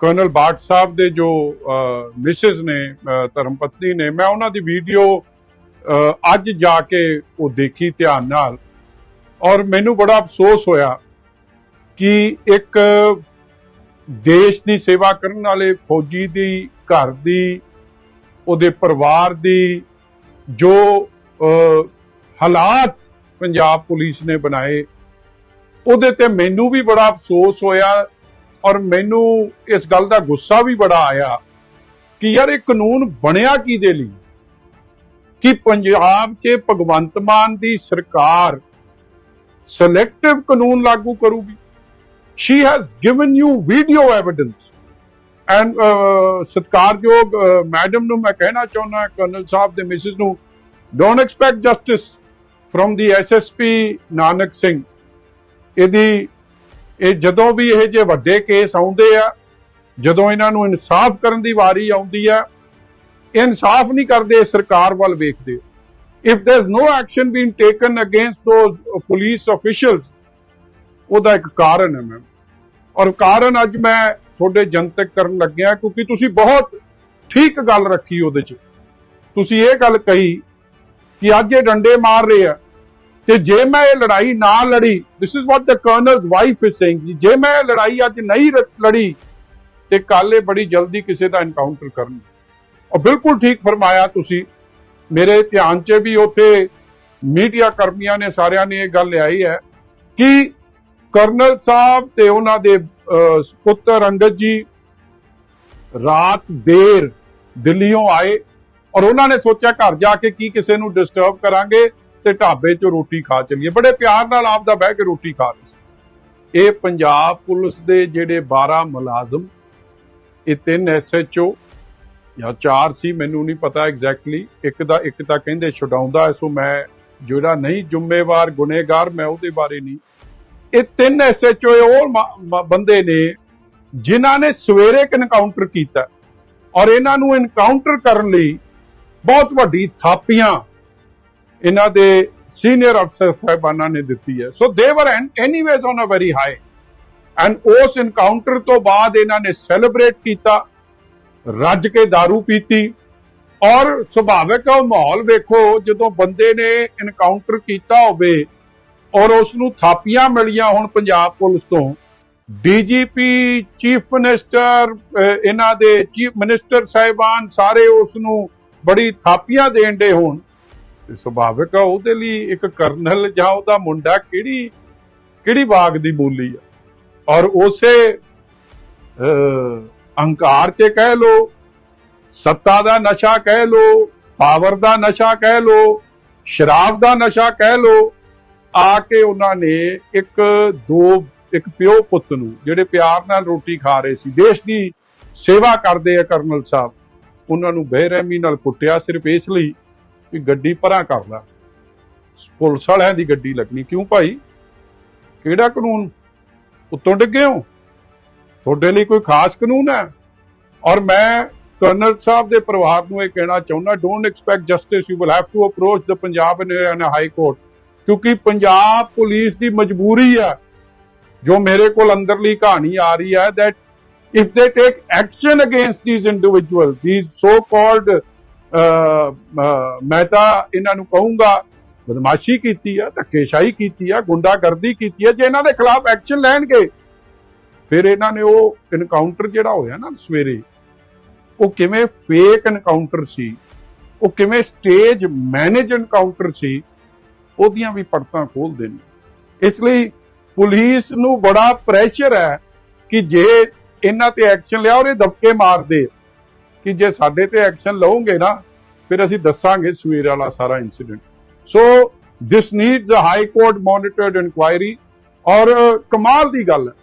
Colonel ਬਾਟ ਸਾਹਿਬ ਦੇ ਜੋ Mrs ਨੇ ਧਰਮਪਤਨੀ ਨੇ, ਮੈਂ ਉਹਨਾਂ ਦੀ ਵੀਡੀਓ ਅੱਜ ਜਾ ਕੇ ਉਹ ਦੇਖੀ ਧਿਆਨ ਨਾਲ। ਔਰ ਮੈਨੂੰ ਬੜਾ ਅਫਸੋਸ ਹੋਇਆ ਕਿ ਇੱਕ ਦੇਸ਼ ਦੀ ਸੇਵਾ ਕਰਨ ਵਾਲੇ ਫੌਜੀ ਦੀ, ਘਰ ਦੀ, ਉਹਦੇ ਪਰਿਵਾਰ ਦੀ ਜੋ ਹਾਲਾਤ ਪੰਜਾਬ ਪੁਲਿਸ ਨੇ ਬਣਾਏ, ਉਹਦੇ ਤੇ ਮੈਨੂੰ ਵੀ ਬੜਾ ਅਫਸੋਸ ਹੋਇਆ ਔਰ ਮੈਨੂੰ ਇਸ ਗੱਲ ਦਾ ਗੁੱਸਾ ਵੀ ਬੜਾ ਆਇਆ ਕਿ ਯਾਰ ਇਹ ਕਾਨੂੰਨ ਬਣਿਆ ਕਿਹਦੇ ਲਈ? ਕਿ ਪੰਜਾਬ 'ਚ ਭਗਵੰਤ ਮਾਨ ਦੀ ਸਰਕਾਰ ਸਿਲੈਕਟਿਵ ਕਾਨੂੰਨ ਲਾਗੂ ਕਰੂਗੀ? She has given you video evidence and ਸਤਕਾਰਯੋਗ ਮੈਡਮ ਨੂੰ ਮੈਂ ਕਹਿਣਾ ਚਾਹੁੰਦਾ ਕਰਨਲ ਸਾਹਿਬ ਦੇ ਮਿਸਿਸ ਨੂੰ don't expect justice from the SSP Nanak Singh ਇਹਦੀ ਇਹ ਜਦੋਂ ਵੀ ਇਹ ਜੇ ਵੱਡੇ ਕੇਸ ਆਉਂਦੇ ਆ, ਜਦੋਂ ਇਹਨਾਂ ਨੂੰ ਇਨਸਾਫ ਕਰਨ ਦੀ ਵਾਰੀ ਆਉਂਦੀ ਆ, ਇਨਸਾਫ ਨਹੀਂ ਕਰਦੇ ਸਰਕਾਰ ਵੱਲ ਵੇਖਦੇ। If there is no action been taken against those police officials ਉਹਦਾ ਇੱਕ ਕਾਰਨ ਹੈ ਮੈਮ ਔਰ ਕਾਰਨ ਅੱਜ ਮੈਂ ਤੁਹਾਡੇ ਜਨਤਕ ਕਰਨ ਲੱਗਿਆ, ਕਿਉਂਕਿ ਤੁਸੀਂ ਬਹੁਤ ਠੀਕ ਗੱਲ ਰੱਖੀ ਉਹਦੇ 'ਚ। ਤੁਸੀਂ ਇਹ ਗੱਲ ਕਹੀ ਕਿ ਅੱਜ ਇਹ ਡੰਡੇ ਮਾਰ ਰਹੇ ਆ। ਤੇ ਜੇ ਮੈਂ ਇਹ ਲੜਾਈ ਨਾ ਲੜੀ this is what the colonel's wife is saying ਜੇ ਮੈਂ ਇਹ ਲੜਾਈ ਅੱਜ ਨਹੀਂ ਲੜੀ, ਤੇ ਕੱਲ ਇਹ ਬੜੀ ਜਲਦੀ ਕਿਸੇ ਦਾ ਐਨਕਾਊਂਟਰ ਕਰਨ ਔਰ ਬਿਲਕੁਲ ਠੀਕ ਫਰਮਾਇਆ ਤੁਸੀਂ, ਮੇਰੇ ਧਿਆਨ 'ਚ ਵੀ ਉੱਥੇ ਮੀਡੀਆ ਕਰਮੀਆਂ ਨੇ, ਸਾਰਿਆਂ ਨੇ ਇਹ ਗੱਲ ਲਿਆਈ ਹੈ ਕਿ ਕਰਨਲ ਸਾਹਿਬ ਤੇ ਉਹਨਾਂ ਦੇ ਪੁੱਤਰ ਅੰਗਦ ਜੀ ਰਾਤ ਦੇਰ ਦਿੱਲੀੋਂ ਆਏ ਔਰ ਉਹਨਾਂ ਨੇ ਸੋਚਿਆ ਘਰ ਜਾ ਕੇ ਕੀ ਕਿਸੇ ਨੂੰ ਡਿਸਟਰਬ ਕਰਾਂਗੇ। ਤੇ ਢਾਬੇ 'ਚ ਰੋਟੀ ਖਾ ਚਲੀਏ। ਬੜੇ ਪਿਆਰ ਨਾਲ ਆਪਦਾ ਬਹਿ ਕੇ ਰੋਟੀ ਖਾ ਰਹੇ ਸੀ। ਇਹ ਪੰਜਾਬ ਪੁਲਿਸ ਦੇ ਜਿਹੜੇ 12 ਮੁਲਾਜ਼ਮ, ਇਹ ਤਿੰਨ ਐਸਐਚਓ ਜਾਂ ਚਾਰ ਸੀ, ਮੈਨੂੰ ਨਹੀਂ ਪਤਾ ਐਗਜ਼ੈਕਟਲੀ ਇੱਕ ਦਾ, ਇੱਕ ਤਾਂ ਕਹਿੰਦੇ ਛਡਾਉਂਦਾ ਸੋ ਮੈਂ ਜਿਹੜਾ ਨਹੀਂ ਜ਼ਿੰਮੇਵਾਰ, ਗੁਨੇਗਾਰ, ਮੈਂ ਉਹਦੇ ਬਾਰੇ ਨਹੀਂ। ਇਹ ਤਿੰਨ ਐਸਐਚਓ ਉਹ ਮ- ਮ- ਬੰਦੇ ਨੇ ਜਿਨ੍ਹਾਂ ਨੇ ਸਵੇਰੇ ਇੱਕ ਐਨਕਾਊਂਟਰ ਕੀਤਾ। ਔਰ ਇਹਨਾਂ ਨੂੰ ਐਨਕਾਊਂਟਰ ਕਰਨ ਲਈ ਬਹੁਤ ਵੱਡੀ ਥਾਪੀਆਂ ਇਹਨਾਂ ਦੇ ਸੀਨੀਅਰ ਅਫਸਰ ਸਾਹਿਬਾਨਾਂ ਨੇ ਦਿੱਤੀ ਹੈ। So they were anyways on a very high and ਉਸ ਇਨਕਾਊਂਟਰ ਤੋਂ ਬਾਅਦ ਇਹਨਾਂ ਨੇ ਸੈਲੀਬ੍ਰੇਟ ਕੀਤਾ, ਰੱਜ ਕੇ दारू ਪੀਤੀ। ਔਰ ਸੁਭਾਵਿਕ ਉਹ ਮਾਹੌਲ ਵੇਖੋ, ਜਦੋਂ ਬੰਦੇ ਨੇ ਇਨਕਾਊਂਟਰ ਕੀਤਾ ਹੋਵੇ ਔਰ ਉਸ ਨੂੰ ਥਾਪੀਆਂ ਮਿਲੀਆਂ ਹੁਣ ਪੰਜਾਬ ਪੁਲਿਸ ਤੋਂ ਡੀਜੀਪੀ ਚੀਫ ਮਿਨਿਸਟਰ ਇਹਨਾਂ ਦੇ ਚੀਫ ਮਿਨਿਸਟਰ ਸਾਹਿਬਾਨ ਸਾਰੇ ਉਸ ਨੂੰ ਬੜੀ ਥਾਪੀਆਂ ਦੇਣ ਦੇ ਹੋਣ। ਸੁਭਾਵਿਕ ਆ, ਉਹਦੇ ਲਈ ਇੱਕ ਕਰਨਲ ਜਾਂ ਉਹਦਾ ਮੁੰਡਾ ਕਿਹੜੀ ਕਿਹੜੀ ਬਾਗ ਦੀ ਬੋਲੀ ਆ? ਔਰ ਉਸੇ ਅਹੰਕਾਰ 'ਚ ਕਹਿ ਲੋ, ਸੱਤਾ ਦਾ ਨਸ਼ਾ ਕਹਿ ਲੋ, ਪਾਵਰ ਦਾ ਨਸ਼ਾ ਕਹਿ ਲੋ, ਸ਼ਰਾਬ ਦਾ ਨਸ਼ਾ ਕਹਿ ਲੋ, ਆ ਕੇ ਉਹਨਾਂ ਨੇ ਇੱਕ, ਦੋ, ਇੱਕ ਪਿਓ ਪੁੱਤ ਨੂੰ, ਜਿਹੜੇ ਪਿਆਰ ਨਾਲ ਰੋਟੀ ਖਾ ਰਹੇ ਸੀ, ਦੇਸ਼ ਦੀ ਸੇਵਾ ਕਰਦੇ ਆ ਕਰਨਲ ਸਾਹਿਬ, ਉਹਨਾਂ ਨੂੰ ਬੇਰਹਿਮੀ ਨਾਲ ਕੁੱਟਿਆ ਸਿਰਫ ਇਸ ਲਈ ਕਿ ਗੱਡੀ ਪਰਾਂ ਕਰ ਲੈ ਪੁਲਿਸ ਵਾਲਿਆਂ ਦੀ ਗੱਡੀ ਲੱਗਣੀ। ਕਿਉਂ ਭਾਈ? ਕਿਹੜਾ ਕਾਨੂੰਨ? ਉੱਤੋਂ ਡਿੱਗੇ ਹੋ? ਤੁਹਾਡੇ ਲਈ ਕੋਈ ਖਾਸ ਕਾਨੂੰਨ ਹੈ? ਔਰ ਮੈਂ ਕਰਨਲ ਸਾਹਿਬ ਦੇ ਪਰਿਵਾਰ ਨੂੰ ਇਹ ਕਹਿਣਾ ਚਾਹੁੰਦਾ don't expect justice you will have to approach the Punjab in high court ਕਿਉਂਕਿ ਪੰਜਾਬ ਪੁਲਿਸ ਦੀ ਮਜਬੂਰੀ ਹੈ, ਜੋ ਮੇਰੇ ਕੋਲ ਅੰਦਰਲੀ ਕਹਾਣੀ ਆ ਰਹੀ ਹੈ, that if they take action against these individuals, these so called ਮੈਂ ਤਾਂ ਇਹਨਾਂ ਨੂੰ ਕਹੂੰਗਾ, ਬਦਮਾਸ਼ੀ ਕੀਤੀ ਆ, ਧੱਕੇਸ਼ਾਹੀ ਕੀਤੀ ਆ, ਗੁੰਡਾਗਰਦੀ ਕੀਤੀ ਆ, ਜੇ ਇਹਨਾਂ ਦੇ ਖਿਲਾਫ ਐਕਸ਼ਨ ਲੈਣਗੇ, ਫਿਰ ਇਹਨਾਂ ਨੇ ਉਹ ਇਨਕਾਊਂਟਰ ਜਿਹੜਾ ਹੋਇਆ ਨਾ ਸਵੇਰੇ, ਉਹ ਕਿਵੇਂ ਫੇਕ ਇਨਕਾਊਂਟਰ ਸੀ, ਉਹ ਕਿਵੇਂ ਸਟੇਜ ਮੈਨੇਜ ਇਨਕਾਊਂਟਰ ਸੀ, ਉਹਦੀਆਂ ਵੀ ਪਰਤਾਂ ਖੋਲਦੇ ਨੇ। ਇਸ ਲਈ ਪੁਲਿਸ ਨੂੰ ਬੜਾ ਪ੍ਰੈਸ਼ਰ ਹੈ ਕਿ ਜੇ ਇਹਨਾਂ ਤੇ ਐਕਸ਼ਨ ਲਿਆ ਔਰ ਇਹ ਦਬਕੇ ਮਾਰਦੇ। ਕਿ ਜੇ ਸਾਡੇ ਤੇ ਐਕਸ਼ਨ ਲਓਗੇ ਨਾ, ਫਿਰ ਅਸੀਂ ਦੱਸਾਂਗੇ ਸਵੇਰ ਵਾਲਾ ਸਾਰਾ incident so this needs a high court monitored inquiry ਔਰ ਕਮਾਲ ਦੀ ਗੱਲ ਹੈ।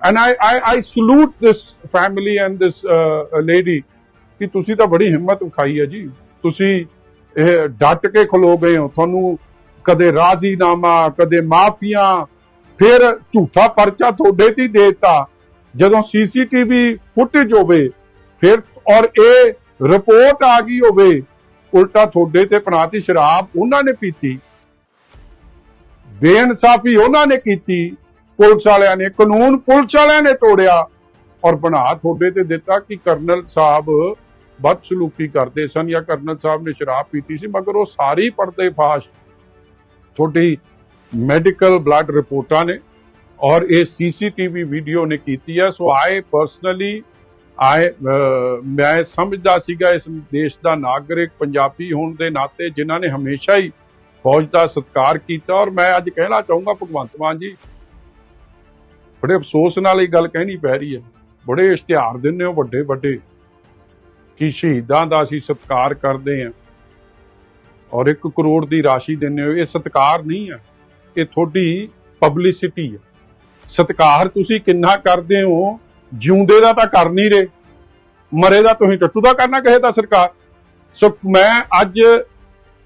And I I I salute this family and this lady ਕਿ ਤੁਸੀਂ ਤਾਂ ਬੜੀ ਹਿੰਮਤ ਵਿਖਾਈ ਹੈ ਜੀ। ਤੁਸੀਂ, ਇਹ ਡਟ ਕੇ ਖਲੋ ਗਏ ਹੋ। ਤੁਹਾਨੂੰ ਕਦੇ ਰਾਜ਼ੀਨਾਮਾ, ਕਦੇ ਮਾਫੀਆਂ, ਫਿਰ ਝੂਠਾ ਪਰਚਾ ਤੁਹਾਡੇ ਤੇ ਹੀ ਦੇ ਦਿੱਤਾ। ਜਦੋਂ ਸੀਸੀਟੀਵੀ ਫੁਟੇਜ ਹੋਵੇ, ਫਿਰ ਔਰ ਇਹ ਰਿਪੋਰਟ ਆ ਗਈ ਹੋਵੇ, ਉਲਟਾ ਤੁਹਾਡੇ ਤੇ ਬਣਾਤੀ ਸ਼ਰਾਬ ਉਹਨਾਂ ਨੇ ਪੀਤੀ। ਬੇਇਨਸਾਫੀ ਉਹਨਾਂ ਨੇ ਕੀਤੀ, ਪੁਲਿਸ ਵਾਲਿਆਂ ਨੇ, ਕਾਨੂੰਨ ਪੁਲਿਸ ਵਾਲਿਆਂ ਨੇ ਤੋੜਿਆ ਔਰ ਬਣਾ ਤੁਹਾਡੇ ਤੇ ਦਿੱਤਾ ਕਿ ਕਰਨਲ ਸਾਹਿਬ ਬਦਸਲੂਕੀ ਕਰਦੇ ਸਨ ਜਾਂ ਕਰਨਲ ਸਾਹਿਬ ਨੇ ਸ਼ਰਾਬ ਪੀਤੀ ਸੀ, ਮਗਰ ਉਹ ਸਾਰੀ ਪਰਦੇ ਫਾਸ਼ ਤੁਹਾਡੀ ਮੈਡੀਕਲ ਬਲੱਡ ਰਿਪੋਰਟਾਂ ਨੇ ਔਰ ਇਹ ਸੀਸੀਟੀਵੀ ਵੀਡੀਓ ਨੇ ਕੀਤੀ ਹੈ। ਸੋ ਆਈ ਪਰਸਨਲੀ ਆਏ ਮੈਂ ਸਮਝਦਾ ਸੀਗਾ ਇਸ ਦੇਸ਼ ਦਾ ਨਾਗਰਿਕ ਪੰਜਾਬੀ ਹੋਣ ਦੇ ਨਾਤੇ ਜਿਨ੍ਹਾਂ ਨੇ ਹਮੇਸ਼ਾ ਹੀ ਫੌਜ ਦਾ ਸਤਿਕਾਰ ਕੀਤਾ ਔਰ ਮੈਂ ਅੱਜ ਕਹਿਣਾ ਚਾਹੂੰਗਾ ਭਗਵੰਤ ਮਾਨ ਜੀ, ਬੜੇ ਅਫਸੋਸ ਨਾਲ ਇਹ ਗੱਲ ਕਹਿਣੀ ਪੈ ਰਹੀ ਹੈ। ਬੜੇ ਇਸ਼ਤਿਹਾਰ ਦਿੰਦੇ ਹੋ ਵੱਡੇ ਵੱਡੇ ਕਿ ਸ਼ਹੀਦਾਂ ਦਾ ਅਸੀਂ ਸਤਿਕਾਰ ਕਰਦੇ ਹਾਂ ਔਰ 1 ਕਰੋੜ ਦੀ ਰਾਸ਼ੀ ਦਿੰਦੇ ਹੋ। ਇਹ ਸਤਿਕਾਰ ਨਹੀਂ ਹੈ, ਇਹ ਤੁਹਾਡੀ ਪਬਲਿਸਿਟੀ ਹੈ। ਸਤਿਕਾਰ ਤੁਸੀਂ ਕਿੰਨਾ ਕਰਦੇ ਹੋ ਜਿਉਂਦੇ ਦਾ ਤਾਂ ਕਰ ਨਹੀਂ ਰਹੇ, ਮਰੇ ਦਾ ਤੁਸੀਂ ਟੱਟੂ ਦਾ ਕਰਨਾ ਕਹੇ ਤਾਂ ਸਰਕਾਰ। ਸੋ ਮੈਂ ਅੱਜ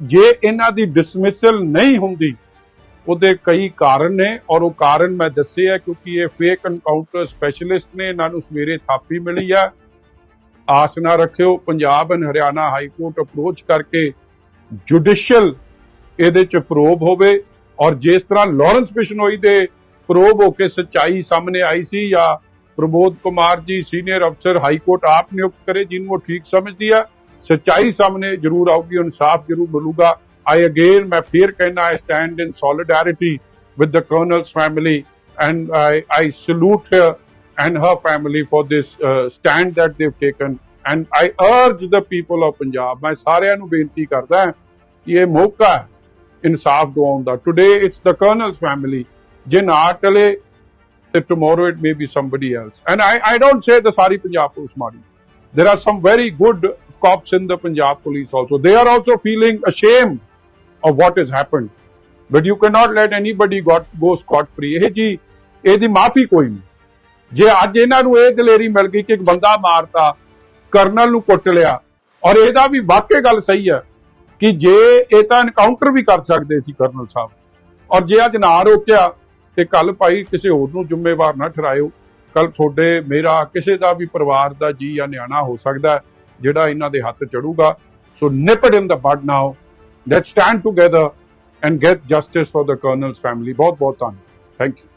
ਜੇ ਇਹਨਾਂ ਦੀ ਡਿਸਮਿਸਲ ਨਹੀਂ ਹੁੰਦੀ, ਉਹਦੇ ਕਈ ਕਾਰਨ ਨੇ ਔਰ ਉਹ ਕਾਰਨ ਮੈਂ ਦੱਸੇ ਆ ਕਿਉਂਕਿ ਇਹ ਫੇਕ ਐਨਕਾਊਂਟਰ ਸਪੈਸ਼ਲਿਸਟ ਨੇ, ਇਹਨਾਂ ਨੂੰ ਸਵੇਰੇ ਥਾਪੀ ਮਿਲੀ ਆ। ਆਸ ਨਾ ਰੱਖਿਓ, Punjab and Haryana high court approach ਕਰਕੇ ਜੁਡੀਸ਼ੀਅਲ ਇਹਦੇ ਚ ਪ੍ਰੋਬ ਹੋਵੇ ਔਰ ਜਿਸ ਤਰ੍ਹਾਂ ਲਾਰੈਂਸ ਬਿਸ਼ਨੋਈ ਦੇ ਪ੍ਰੋਬ ਹੋ ਕੇ ਸੱਚਾਈ ਸਾਹਮਣੇ ਆਈ ਸੀ ਜਾਂ ਪ੍ਰਬੋਧ ਕੁਮਾਰ ਜੀ ਸੀਨੀਅਰ ਅਫਸਰ ਹਾਈ ਕੋਰਟ ਆਪ ਨਿਯੁਕਤ ਕਰੇ ਜਿਹਨੂੰ ਉਹ ਠੀਕ ਸਮਝਦੀ ਆ। ਸੱਚਾਈ ਸਾਹਮਣੇ ਜ਼ਰੂਰ ਆਊਗੀ ਇਨਸਾਫ ਜ਼ਰੂਰ ਮਿਲੂਗਾ। ਆਈ ਅਗੇਨ ਮੈਂ ਫਿਰ ਕਹਿਣਾ I stand in solidarity with the colonel's family and I I salute her and her family for this uh, stand that they've taken and I urge the ਮੈਂ ਸਾਰਿਆਂ ਨੂੰ ਬੇਨਤੀ ਕਰਦਾ ਕਿ ਇਹ ਮੌਕਾ ਇਨਸਾਫ ਦਿਵਾਉਣ ਦਾ। Today it's the colonel's family ਜੇ ਨਾ ਟਲੇ ਤੇ tomorrow it may be somebody else and I I don't say the ਸਾਰੀ ਪੰਜਾਬ ਪੁਲਿਸ ਮਾੜੀ there are some very good cops in the Punjab police also they are also feeling ashamed of what has happened but you cannot let anybody got go scot free ਇਹ ਜੀ ਇਹਦੀ ਮਾਫੀ ਕੋਈ ਨਹੀਂ ਜੇ ਅੱਜ ਇਹਨਾਂ ਨੂੰ ਇਹ ਦਲੇਰੀ ਮਿਲ ਗਈ ਕਿ ਇੱਕ ਬੰਦਾ ਮਾਰਤਾ ਕਰਨਲ ਨੂੰ ਕੁੱਟ ਲਿਆ ਔਰ ਇਹਦਾ ਵੀ ਵਾਕਈ ਗੱਲ ਸਹੀ ਹੈ ਕਿ ਜੇ ਇਹ ਤਾਂ ਐਨਕਾਊਂਟਰ ਵੀ ਕਰ ਸਕਦੇ ਸੀ ਕਰਨਲ ਸਾਹਿਬ ਔਰ ਜੇ ਅੱਜ ਨਾ ਰੋਕਿਆ ਤੇ ਕੱਲ ਭਾਈ ਕਿਸੇ ਹੋਰ ਨੂੰ ਜ਼ਿੰਮੇਵਾਰ ਨਾ ਠਹਿਰਾਇਓ। ਕੱਲ ਤੁਹਾਡੇ, ਮੇਰਾ, ਕਿਸੇ ਦਾ ਵੀ ਪਰਿਵਾਰ ਦਾ ਜੀ ਜਾਂ ਨਿਆਣਾ ਹੋ ਸਕਦਾ ਜਿਹੜਾ ਇਹਨਾਂ ਦੇ ਹੱਥ ਚੜੂਗਾ। ਸੋ nip it in the bud now. Let's stand together and get justice for the colonel's family. ਬਹੁਤ ਬਹੁਤ ਧੰਨਵਾਦ। Thank you